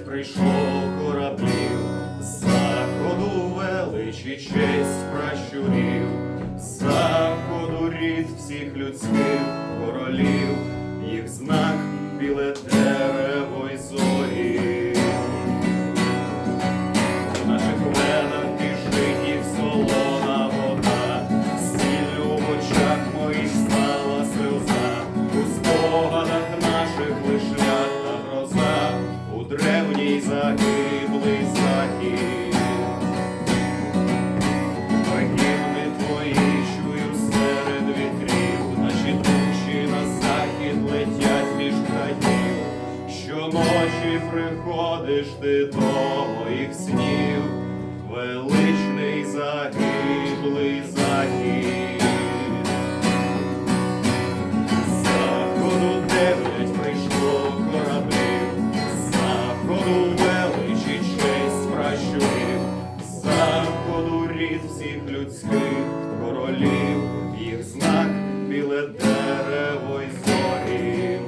Опять прийшов кораблів, заходу величі честь пращурів, заходу рід всіх людських королів, їх знак білете. Древній загиблий захід. Гімни твої чую серед вітрів, наші душі на захід летять між країв. Щоночі приходиш ти до моїх снів, величний загиблий захід. Рід всіх людських королів, їх знак біле дерево й зорі.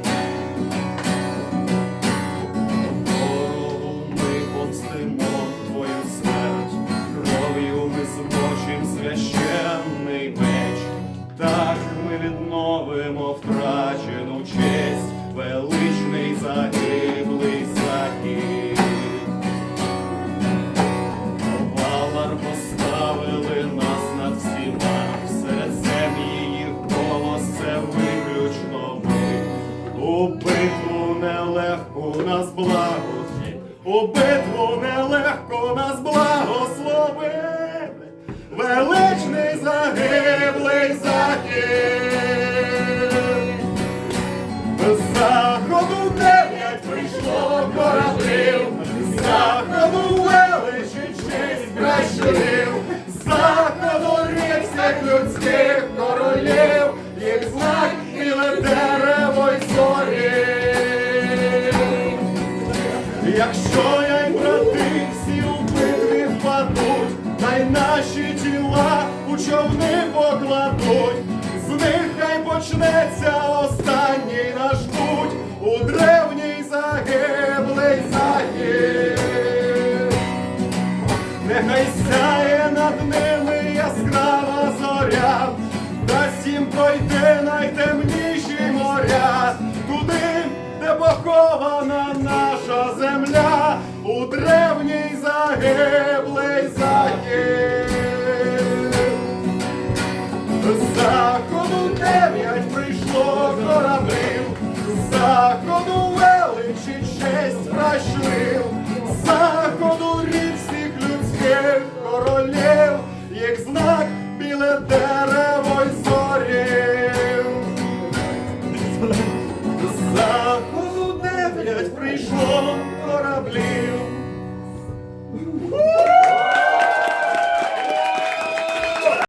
Ворогу ми помстимо твою смерть, кров'ю ми змочим священний меч. Так ми відновимо втрачену честь, величний загиблий нас у битву нелегко нас благослови, величний загиблий захід. З заходу дев'ять прийшло Якщо я й брати всі у битві впадуть, та й наші тіла у човни покладуть, з них хай почнеться останній наш путь у древній загиблий захід. Нехай сяє над ними яскрава зоря, дасть їм пройти найтемніші дев'ять прийшло кораблів, з